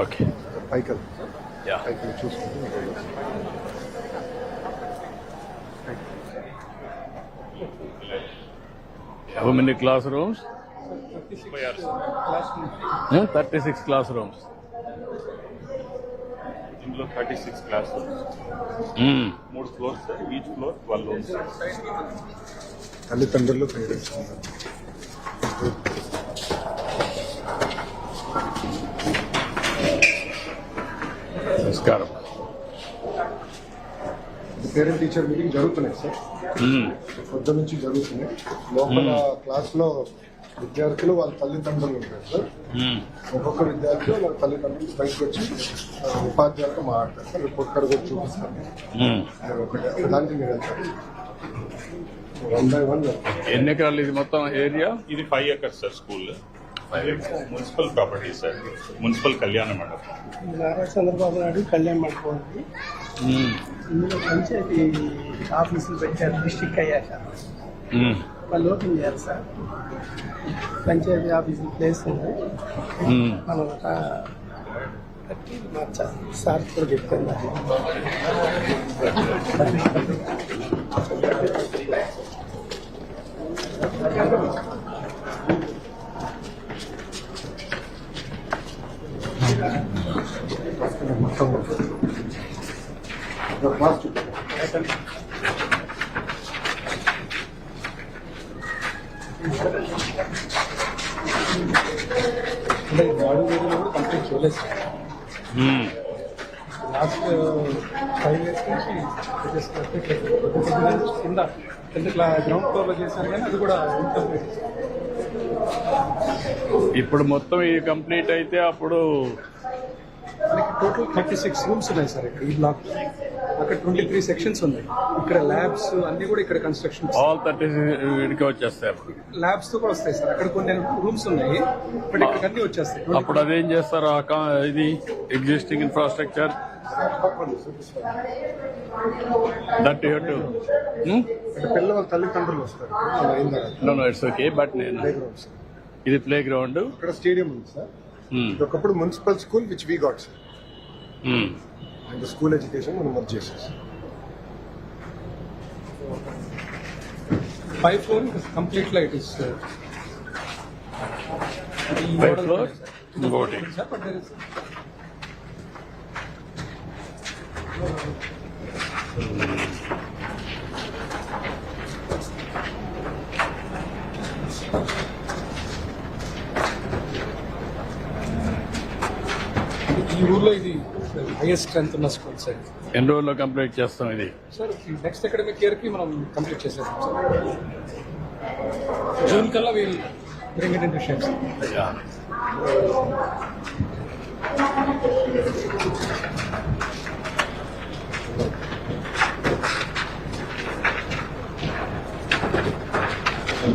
Okay పైకి yeah పైకి చూసుకుంటే How many classrooms? ఆరు సార్ 36 classrooms. ఇందులో థర్టీ సిక్స్ క్లాస్ Mm. మూడు floors each floor twelve rooms తల్లిదండ్రులు పేరెంట్స్ నమస్కారం. పేరెంట్ టీచర్ మీటింగ్ జరుగుతున్నాయి సార్ Mm. పొద్దు నుంచి జరుగుతున్నాయి. లోపల క్లాస్లో విద్యార్థులు వాళ్ళ తల్లిదండ్రులు ఉంటారు సార్. ఒక్కొక్క విద్యార్థి వాళ్ళ తల్లిదండ్రులు బయటకు వచ్చి ఉపాధ్యాయులతో మాట్లాడతారు సార్. రిపోర్ట్ కార్డు కూడా. అది ఒకటి దానికి మీరు వెళ్తారు. వన్ బై వన్ వెళ్తారు. ఎన్ని ఎకరాలు ఇది మొత్తం ఏరియా? ఇది five acres sir school municipal property sir. Municipal కళ్యాణ మండపం. నారా చంద్రబాబు నాయుడు కళ్యాణ్ మండపం ఉంది ఇందులో పంచాయతీ ఆఫీసులు పెట్టారు డిస్టిక్ అయ్యాక. వాళ్ళు ఓపెన్ చేయాలి సార్. పంచాయతీ ఆఫీసులు ప్లేస్ ఉంది. మనం ఒక మార్చాలి. సార్ కూడా చెప్తాను మొత్తం ఒక క్లాస్ చూపించారు అంటే బాడీ ఏరియాలో కూడా కంప్లీట్ చేయలేదు సార్ లాస్ట్ ఫైవ్ ఇయర్స్ నుంచి కింద టెన్త్ క్లాస్ గ్రౌండ్ ఫ్లోర్లో చేశాను కానీ అది కూడా ఇంకంప్లీట్ ఇప్పుడు మొత్తం ఇది కంప్లీట్ అయితే అప్పుడు మనకి టోటల్ థర్టీ సిక్స్ రూమ్స్ ఉన్నాయి సార్ ఇక్కడ ఈ బ్లాక్ అక్కడ ట్వంటీ త్రీ సెక్షన్స్ ఉన్నాయి. ఇక్కడ ల్యాబ్స్ అన్ని కూడా ఇక్కడ కన్స్ట్రక్షన్ ఆల్ థర్టీ వీడికి వచ్చేస్తారు ల్యాబ్స్తో కూడా వస్తాయి సార్. అక్కడ కొన్ని రూమ్స్ ఉన్నాయి బట్ ఇక్కడ అన్ని వచ్చేస్తాయి. అప్పుడు అదేం చేస్తారు? ఇది existing infrastructure that you to పిల్లల తల్లిదండ్రులు వస్తారు. ఇట్స్ ఓకే బట్ నేను. ఇది ప్లే గ్రౌండ్ ఇక్కడ స్టేడియం ఉంది సార్ ఇది ఒకప్పుడు municipal school which we got sir and school education మనం వర్క్ చేసాం sir five floor complete light is five floor ఇంకోటి ఈ ఊర్లో ఇది హైయెస్ట్ స్ట్రెంత్ ఉన్న స్కూల్ సార్ ఎన్ని రోజుల్లో కంప్లీట్ చేస్తాం ఇది? సార్ నెక్స్ట్ అకాడమిక్ ఇయర్కి మనం కంప్లీట్ చేసేసాం సార్. జూన్ కల్లా we'll bring it into shape Yeah.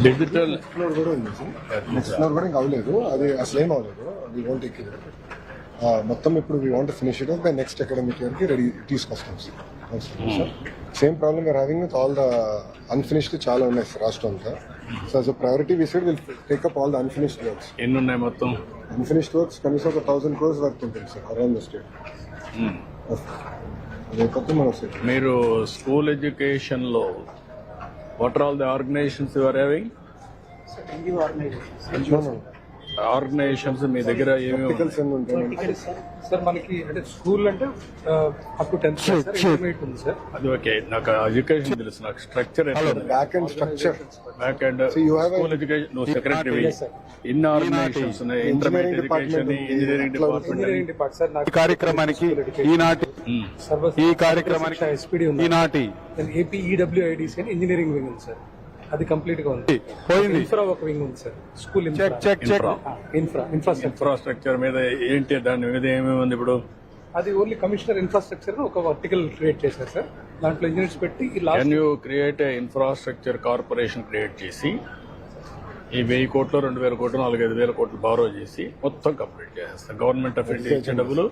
Digital floor కూడా ఉంది సార్. నెక్స్ట్ ఫ్లోర్ కూడా ఇంకా అవ్వలేదు. అది అసలు ఏం అవ్వలేదు వీ వాంట్ టేక్ మొత్తం ఇప్పుడు we want finish it by next academic ఇయర్కి రెడీ తీసుకొస్తాం sir. Same problem we're having with all the unfinished చాలా ఉన్నాయి సార్ రాష్ట్రం అంతా. So as a priority we side will take up all the unfinished works ఎన్ని ఉన్నాయి మొత్తం? Unfinished works కనీసం ఒక థౌసండ్ క్రోర్స్ వర్క్ ఉంటుంది సార్ అరౌండ్ ద స్టేట్ మీరు స్కూల్ ఎడ్యుకేషన్లో what are all the organisations you are having organisations మీ దగ్గర sir మనకి అంటే స్కూల్ అంటే up to tenth sir intermediate ఉంది సార్ అది ఓకే. నాకు ఎడ్యుకేషన్ తెలుసు. నాకు structure back and structure back and school education నువ్వు సెక్రటరీ ఇన్ ఆర్గనైజేషన్స్ ఉన్నాయి. Intermediate education engineering department engineering depart sir నాకు కార్యక్రమానికి ఈనాటి ఈ కార్యక్రమానికి ఎస్పీడీ ఉంది. ఈనాటి ఏపీ ఈడబ్ల్యూఐడిసి అని ఇంజనీరింగ్ వింగ్ ఉంది సార్ అది కంప్లీట్గా ఉంది. పోయింది. ఇన్ఫ్రా ఒక వింగ్ ఉంది sir. School check check check. Infra. Infrastructure. Infrastructure మీద ఏంటి దాని మీద ఏమేమి ఉంది ఇప్పుడు? అది ఓన్లీ కమిషనర్ ఇన్ఫ్రాస్ట్రక్చర్ ఒక వర్టికల్ క్రియేట్ చేశారు సార్. దాంట్లో ఇంజనీర్స్ పెట్టి ఈ last can you create infrastructure corporation create చేసి ఈ వెయ్యి కోట్లు రెండు వేల కోట్లు నాలుగైదు వేల కోట్లు బారో చేసి మొత్తం కంప్లీట్ చేసేస్తాం. గవర్నమెంట్ ఆఫ్ ఇండియా ఇచ్చే డబ్బులు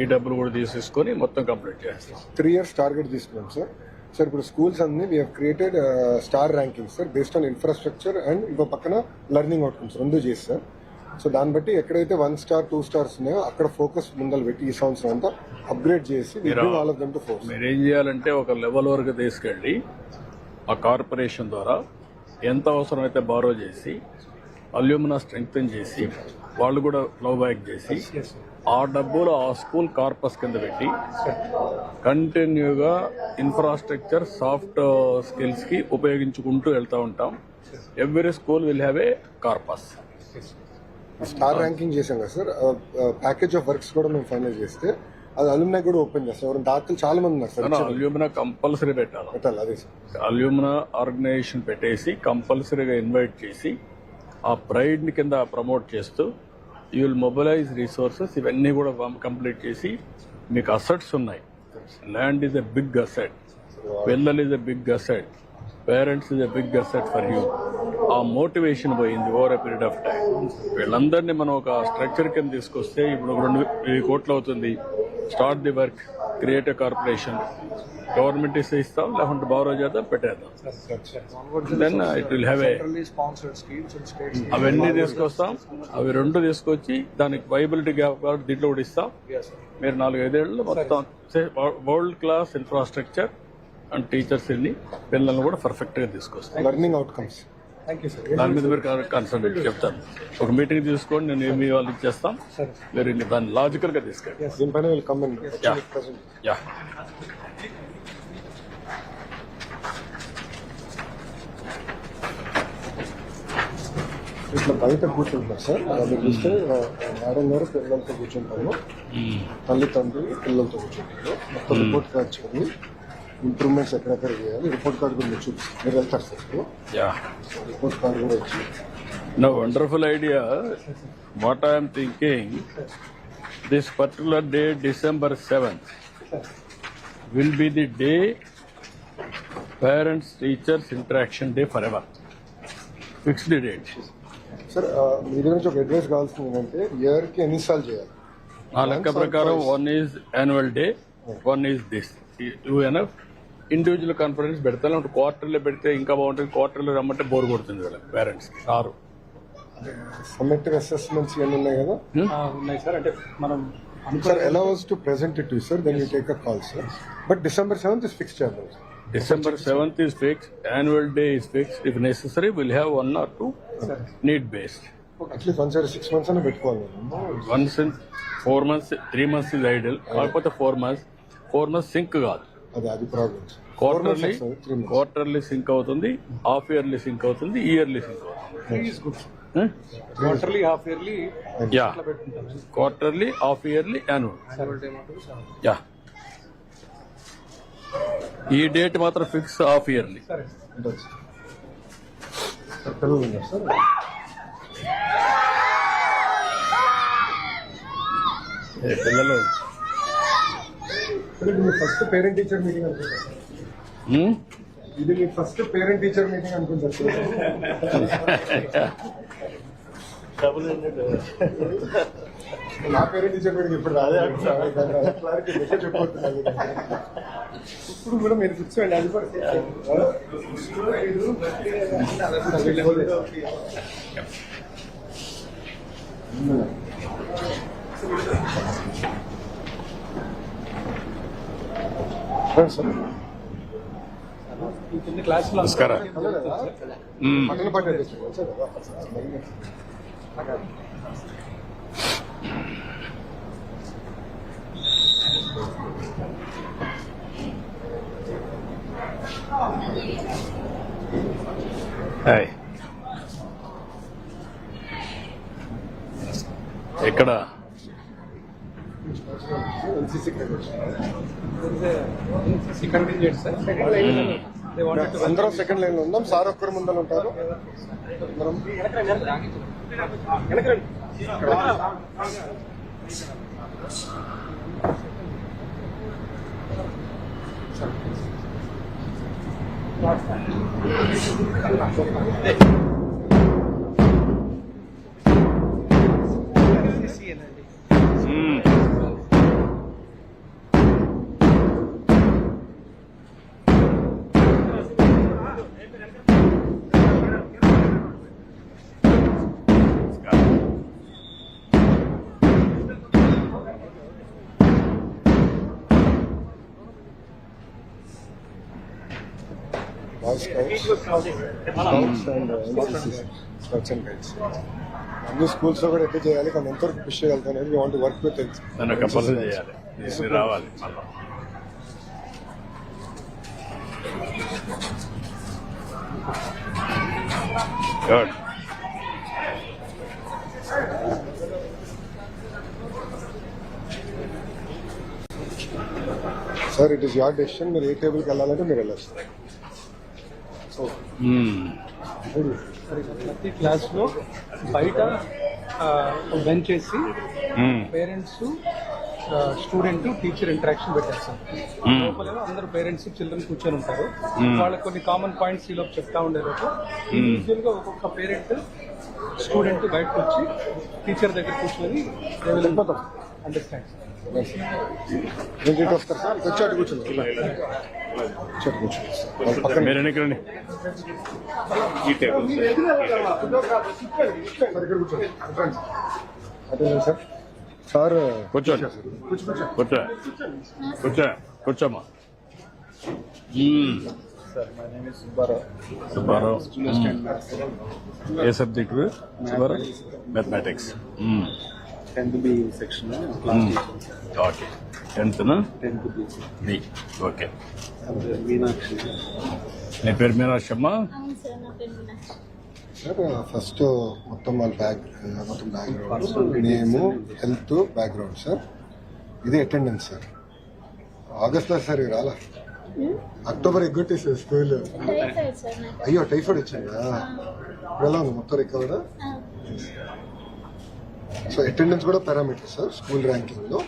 ఈ డబ్బులు కూడా తీసేసుకొని మొత్తం కంప్లీట్ చేస్తాం త్రీ ఇయర్స్ టార్గెట్ తీసుకున్నాం సార్. సార్ ఇప్పుడు స్కూల్స్ అన్ని we created star ranking sir based on infrastructure and ఇంకో పక్కన లెర్నింగ్ అవుట్కమ్స్ రెండు చేసి సార్ సో దాన్ని బట్టి ఎక్కడైతే వన్ స్టార్ టూ స్టార్స్ ఉన్నాయో అక్కడ ఫోకస్ ముందలు పెట్టి ఈ సంవత్సరం అంతా అప్గ్రేడ్ చేసి all of them to force మీరు ఏం చేయాలంటే ఒక లెవెల్ వరకు తీసుకెళ్ళి ఆ కార్పొరేషన్ ద్వారా ఎంత అవసరమైతే బారో చేసి అల్యూమినా స్ట్రెంగ్తన్ చేసి వాళ్ళు కూడా ఫ్లో బ్యాక్ చేసి ఆ డబ్బులు ఆ స్కూల్ కార్పస్ కింద పెట్టి కంటిన్యూగా ఇన్ఫ్రాస్ట్రక్చర్ సాఫ్ట్ స్కిల్స్కి ఉపయోగించుకుంటూ వెళ్తూ ఉంటాం. Every school will have a corpus star ranking చేసాం కదా సార్. ప్యాకేజ్ ఆఫ్ వర్క్స్ కూడా మేము ఫైనల్ చేస్తే అది అలుమినా కూడా ఓపెన్ చేస్తాం ఎవరైనా దాతలు చాలా మంది ఉన్నారు సార్. అల్యూమినా కంపల్సరీ పెట్టాలి. పెట్టాలి అదే సార్. అల్యూమినా ఆర్గనైజేషన్ పెట్టేసి కంపల్సరీగా ఇన్వైట్ చేసి ఆ ప్రైడ్ని కింద ప్రమోట్ చేస్తూ యూ విల్ మొబిలైజ్ రిసోర్సెస్ ఇవన్నీ కూడా కంప్లీట్ చేసి మీకు అసెట్స్ ఉన్నాయి. Land is a big asset పిల్లలు is a big asset parents is a big asset for you ఆ మోటివేషన్ పోయింది over a period of time వీళ్ళందరినీ మనం ఒక స్ట్రక్చర్ కింద తీసుకొస్తే ఇప్పుడు రెండు వెయ్యి కోట్లు అవుతుంది. Start the work create a corporation government ఇస్తే ఇస్తాం లేకుంటే బారో చేద్దాం పెట్టేద్దాం. Then it will have a sponsored schemes and states అవన్నీ తీసుకొస్తాం. అవి రెండు తీసుకొచ్చి దానికి వైబిలిటీ గ్యాప్ కాబట్టి దీంట్లో కూడా ఇస్తాం. మీరు నాలుగు ఐదేళ్ళు మొత్తం వరల్డ్ క్లాస్ ఇన్ఫ్రాస్ట్రక్చర్ అండ్ టీచర్స్ని పిల్లల్ని కూడా పర్ఫెక్ట్గా తీసుకొస్తాం. లెర్నింగ్ అవుట్కమ్స్ దాని మీద మీరు కన్సల్ట్ చెప్తాను. ఒక మీటింగ్ తీసుకోండి నేను ఏమి వాళ్ళు ఇచ్చేస్తాం. మీరు దాన్ని లాజికల్గా తీసుకెళ్ళి దీనిపైన వీళ్ళు కమ్ అండ్ Yeah. యా ఇట్లా బయట కూర్చుంటున్నారు సార్. అది చూస్తే మేడం గారు పిల్లలతో కూర్చుంటాము తల్లి తండ్రి పిల్లలతో కూర్చుంటారు. మొత్తం రిపోర్ట్ కార్డ్ చదివి ఇంప్రూవ్మెంట్స్ ఎక్కడెక్కడ చేయాలి? రిపోర్ట్ కార్డు కూడా చూపిస్తారు మీరు వెళ్తారు సార్ రిపోర్ట్ కార్డు కూడా వచ్చి. No wonderful idea. What I am thinking, this particular day, December 7th, will be the day parents teachers interaction day forever. Fixed date. Sir మీ దగ్గర నుంచి ఒక అడ్వైస్ కావాల్సింది ఏంటంటే ఇయర్కి ఎన్నిసార్లు చేయాలి? ఆ లెక్క ప్రకారం one is annual day one is this two enough individual conference పెడతా లేకుంటే క్వార్టర్లో పెడితే ఇంకా బాగుంటుంది క్వార్టర్లో రమ్మంటే బోర్ కొడుతుంది వీళ్ళకి పేరెంట్స్ రారు సమ్మెక్టివ్ అసెస్మెంట్స్ ఇవన్నీ ఉన్నాయి కదా? ఉన్నాయి సార్ అంటే మనం sir allows to present it sir then you take a call sir but December seventh is fix చేద్దాం sir December 7th is fixed, annual day is fixed. If necessary, we'll have one or two need based. At least one side six months పెట్టుకోవాలి four months, three months is idle, కాకపోతే four months four months sync కాదు. అది quarterly three months quarterly sync అవుతుంది half yearly sync అవుతుంది yearly sync అవుతుంది. Is good quarterly half yearly yeah quarterly half yearly annual yeah ఈ date మాత్రం fix half yearly. పిల్లలు. First parent teacher meeting అనుకుంటా? ఇది మీ ఫస్ట్ పేరెంట్ టీచర్ మీటింగ్ అనుకుంటా నా పేరెంట్ టీచర్ మీటింగ్ ఇప్పుడు రాదే క్లారిటీ మెసేజ్ చెప్పబోతున్నాను ఇప్పుడు కూడా మీరు కూర్చోండి అది కూడా సార్ ఈ కింద క్లాసులో నమస్కారం ఎక్కడ? అందరం సెకండ్ లైన్లో ఉందాం. సార్ ఒక్కరు ముందర ఉంటారు. అందరం ました。scouts and NCC scouts and guides అన్ని స్కూల్స్లో కూడా ఎట్లా చేయాలి? కానీ ఎంతవరకు పుష్ చేయగలుగుతాం అనేది వాంట్ వర్క్ విత్ నన్ను కంపల్సరీ రావాలి good sir it is your decision మీరు ఏ టేబుల్కి వెళ్ళాలంటే మీరు వెళ్ళచ్చు. ప్రతి క్లాస్లో బయట బెంచ్ చేసి పేరెంట్స్ స్టూడెంట్ టీచర్ ఇంటరాక్షన్ పెట్టారు సార్ లోపల అందరు పేరెంట్స్ చిల్డ్రన్ కూర్చొని ఉంటారు. వాళ్ళకి కొన్ని కామన్ పాయింట్స్ ఈలోపు చెప్తా ఉండేలోపు ఇండివిజువల్గా ఒక్కొక్క పేరెంట్ స్టూడెంట్ బయటకు వచ్చి టీచర్ దగ్గర కూర్చొని వెళ్ళిపోతాం అండర్స్టాండ్ నేను ఇటు వస్తారు సార్ వచ్చి అటు కూర్చోండి వచ్చి అటు కూర్చోండి వాళ్ళ పక్కన మీరు ఎన్నికలండి ఈ టేబుల్ సార్ ఇక్కడ కూర్చోండి ఫ్రెండ్స్ అదే సార్ సార్ కూర్చోండి కూర్చో కూర్చో కూర్చోమ్మా మ్మ్. సుబ్బారావు మ్మ్. ఏ సబ్జెక్ట్ సుబ్బారావు మ్యాథమెటిక్స్ మ్మ్. Tenth B section class okay టెన్త్నా tenth B. నీ ఓకే మీనాక్షి. నీ పేరు మీనాక్షి అమ్మా? అవును సార్ ఫస్ట్ మొత్తం వాళ్ళ బ్యాక్ మొత్తం బ్యాక్గ్రౌండ్ నేము హెల్త్ బ్యాక్గ్రౌండ్ సార్. ఇది అటెండెన్స్ సార్. ఆగస్ట్లో సార్ రాలా? అక్టోబర్ ఎగ్గొట్టి సార్ స్కూల్. అయ్యో టైఫాయిడ్ వచ్చిందా? ఎలా ఉంది మొత్తం రికవర్ సో అటెండెన్స్ కూడా పారామీటర్ సార్ స్కూల్ ర్యాంకింగ్లో.